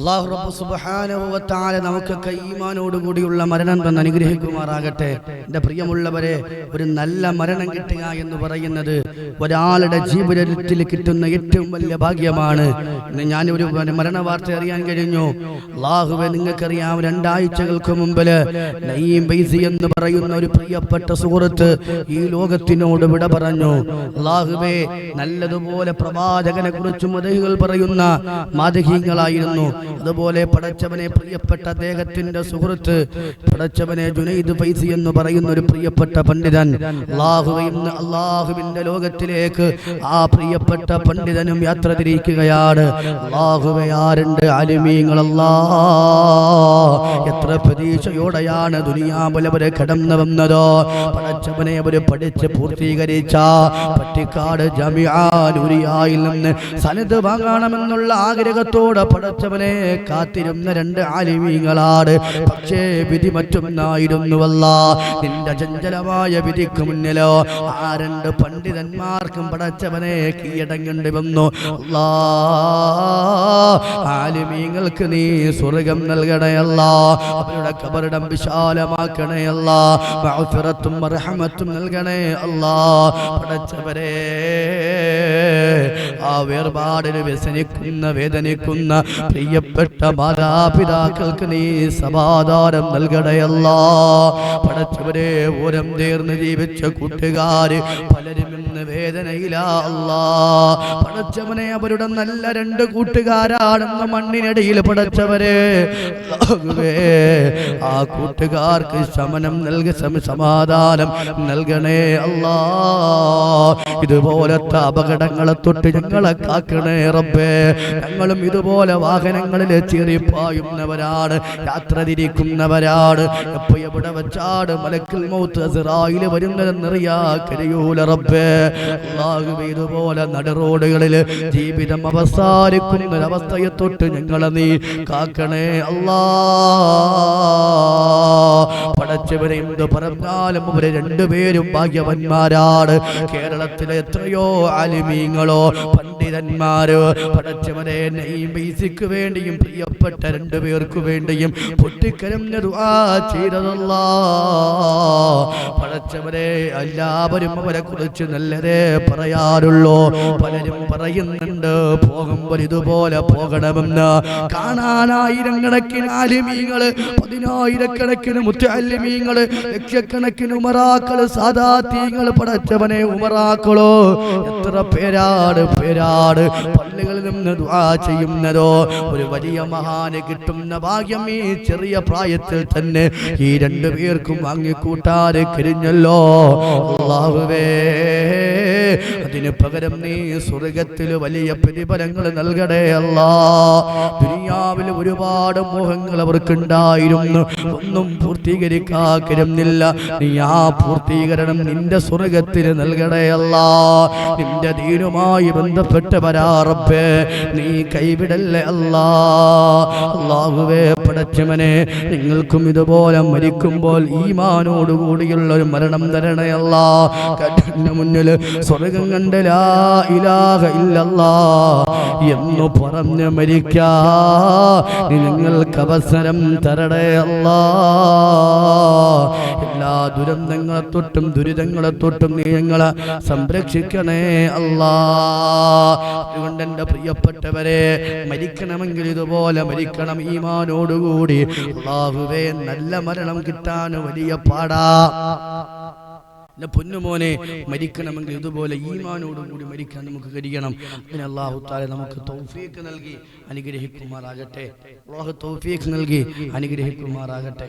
അള്ളാഹു റബ്ബു തആല നമുക്കൊക്കെ ഈമാനോടുകൂടിയുള്ള മരണം തന്ന് അനുഗ്രഹിക്കുമാറാകട്ടെ. എന്റെ പ്രിയമുള്ളവരെ ഒരു നല്ല മരണം കിട്ടുക എന്ന് പറയുന്നത് ഒരാളുടെ ജീവിതത്തിൽ കിട്ടുന്ന ഏറ്റവും വലിയ ഭാഗ്യമാണ്. ഞാൻ ഒരു മരണ വാർത്ത അറിയാൻ കഴിഞ്ഞു. അള്ളാഹുവെ നിങ്ങൾക്കറിയാം രണ്ടാഴ്ചകൾക്ക് മുമ്പിൽ നയീം ബൈസി എന്ന് പറയുന്ന ഒരു പ്രിയപ്പെട്ട സുഹൃത്ത് ഈ ലോകത്തിനോട് വിട പറഞ്ഞു. അള്ളാഹുവെ നല്ലതുപോലെ പ്രവാചകനെ കുറിച്ച് മതഹികൾ പറയുന്ന മാതഹീങ്ങളായിരുന്നു അതുപോലെ പടച്ചവനെ പ്രിയപ്പെട്ട അദ്ദേഹത്തിന്റെ സുഹൃത്ത് പടച്ചവനെ ജുനൈദ് ഫൈസി എന്ന് പറയുന്ന ഒരു പ്രിയപ്പെട്ട പണ്ഡിതൻ അള്ളാഹുവിൻ അള്ളാഹുവിന്റെ ലോകത്തിലേക്ക് ആ പ്രിയപ്പെട്ട പണ്ഡിതനും യാത്ര തിരിക്കുകയാണ്. അള്ളാഹുവെ ആരുണ്ട് അലിമീങ്ങളല്ലാ? എത്ര പ്രതീക്ഷയോടെയാണ് ദുനിയാ അവർ കടന്നു വന്നതോ? പടച്ചവനെ അവർ പഠിച്ച് പൂർത്തീകരിച്ച പട്ടിക്കാട് ജമിയാനുരിയായിൽ നിന്ന് സനത് വാങ്ങണമെന്നുള്ള ആഗ്രഹത്തോടെ പടച്ചവനെ കാത്തിരുന്ന രണ്ട് ആലിമീങ്ങളാണ്. പക്ഷേ വിധി മറ്റൊന്നായിരുന്നുവല്ല. നിന്റെ ചഞ്ചലമായ വിധിക്ക് മുന്നിലോ ആ രണ്ട് പണ്ഡിതന്മാർക്കും പടച്ചവനെ കീഴടങ്ങേണ്ടി വന്നു. ആലിമീങ്ങൾക്ക് നീ സ്വർഗം നൽകണയല്ല. അവരുടെ കബറിടം വിശാലമാക്കണയല്ല. മഹഫിറത്തും റഹമത്തും നൽകണേ അല്ലാ. പടച്ചവരെ ആ വേർപാടിന് വ്യസനിക്കുന്ന വേദനിക്കുന്ന പ്രിയപ്പെട്ട മാതാപിതാക്കൾക്ക് നീ സമാധാനം നൽകണയല്ല. പടച്ചവരെ ഓരം തീർന്ന് ജീവിച്ച കൂട്ടുകാര് പലരും ഇന്ന് വേദനയിലല്ല പടച്ചവനെ അവരുടെ നല്ല രണ്ട് കൂട്ടുകാരാണെന്ന് മണ്ണിനടിയിൽ പടച്ചവരെ. ആ കൂട്ടുകാർക്ക് ശമനം നൽകി സമ- സമാധാനം നൽകണേ അല്ലാ. ഇതുപോലത്തെ അപകടങ്ങളെ തൊട്ട് ഞങ്ങളെ കാക്കണേ റബ്ബേ. ഞങ്ങളും ഇതുപോലെ വാഹനങ്ങളിൽ ചെറിപ്പായുന്നവരാണ് യാത്ര തിരിക്കുന്നവരാണ് എപ്പോ എവിടെ വെച്ചാണ് മലക്കിൽ മൗത്ത് അസ്റായിൽ വരുന്നതെന്നറിയാ കഴിയൂല റബ്ബേ. അല്ലാഹുവേ ഇതുപോലെ നടുറോഡുകളിൽ ജീവിതം അവസാനിക്കുന്നൊരവസ്ഥയെ തൊട്ട് ഞങ്ങളെ നീ കാക്കണേ അല്ലാ. പടച്ചവരെ എന്ത് പറഞ്ഞാലും ഇവരെ രണ്ടുപേരും ഭാഗ്യവന്മാരാണ്. കേരളത്തിലെ എത്രയോ ആലിമീങ്ങളോ പണ്ഡിതന്മാരോ പടച്ചവരെ നെയ്മീസിക്ക് വേണ്ടിയും പ്രിയപ്പെട്ട രണ്ടു പേർക്ക് വേണ്ടിയും പൊട്ടിക്കരഞ്ഞ ചെയ്തതല്ല. പടച്ചവരെ എല്ലാവരും അവരെ കുറിച്ച് നല്ലതേ പറയാറുള്ളൂ. പലരും പറയുന്നുണ്ട് പോകുമ്പോൾ ഇതുപോലെ പോകണമെന്ന്. കാണാനായിരക്കണക്കിന് ആലിമീങ്ങൾ പതിനായിരക്കണക്കിന് മുത്തല്ലിമീങ്ങൾ ലക്ഷക്കണക്കിന് ഉമറാക്കൾ സാധാ തീങ്ങൾ പടച്ചവനെ ഉമറാക്കളോ. എത്ര പേരാട് പേരാട് പള്ളികളിൽ നിന്ന് ദുആ ചെയ്യുന്നതോ ഒരു വലിയ മഹാന് കിട്ടുന്ന ഭാഗ്യം ഈ ചെറിയ പ്രായത്തിൽ തന്നെ ഈ രണ്ടു പേർക്കും വാങ്ങിക്കൂട്ടാതെ കരിഞ്ഞല്ലോ അള്ളാഹുവേ അതിന് പകരം നീ സ്വർഗത്തിൽ വലിയ പ്രതിഫലങ്ങൾ നൽകണേ അല്ല. ദുനിയാവിൽ ഒരുപാട് മോഹങ്ങൾ അവർക്കുണ്ടായിരുന്നു. ഒന്നും പൂർത്തീകരിക്കാക്കിരുന്നില്ല നീ ആ പൂർത്തീകരണം നിന്റെ സ്വർഗത്തിൽ നൽകണേ അല്ല. നിന്റെ ദീനുമായി ബന്ധപ്പെട്ടവരാ വരാറപ്പേ നീ കൈവിടല്ലേ അല്ല. അള്ളാഹുവേ പടച്ചവനെ നിങ്ങൾക്കും ഇതുപോലെ മരിക്കുമ്പോൾ ഈമാനോടുകൂടിയുള്ള ഒരു മരണം തരണയല്ല കഠിന മുന്നിൽ സ്വർഗം കണ്ടലാ ഇലാഹ ഇല്ലല്ലാ എന്ന് പറഞ്ഞ് മരിക്കാ. നിങ്ങൾക്ക് അവസരം തരടേ അല്ലാ. എല്ലാ ദുരന്തങ്ങളെ തൊട്ടും ദുരിതങ്ങളെ തൊട്ടും നീ ഞങ്ങളെ സംരക്ഷിക്കണേ അല്ലാ. അതുകൊണ്ട് എന്റെ പ്രിയപ്പെട്ടവരെ മരിക്കണമെങ്കിൽ ഇതുപോലെ മരിക്കണം ഈമാനോടുകൂടി. അള്ളാഹുവേ നല്ല മരണം കിട്ടാൻ വലിയ പാടാ. എന്റെ പൊന്നുമോനെ മരിക്കണമെങ്കിൽ ഇതുപോലെ ഈമാനോടുകൂടി മരിക്കാൻ നമുക്ക് കഴിയണം. അതിന് അള്ളാഹു താലെ നമുക്ക് തൗഫീക്ക് നൽകി അനുഗ്രഹിക്കുമാറാകട്ടെ. അള്ളാഹു തൗഫീക്ക് നൽകി അനുഗ്രഹിക്കുമാറാകട്ടെ.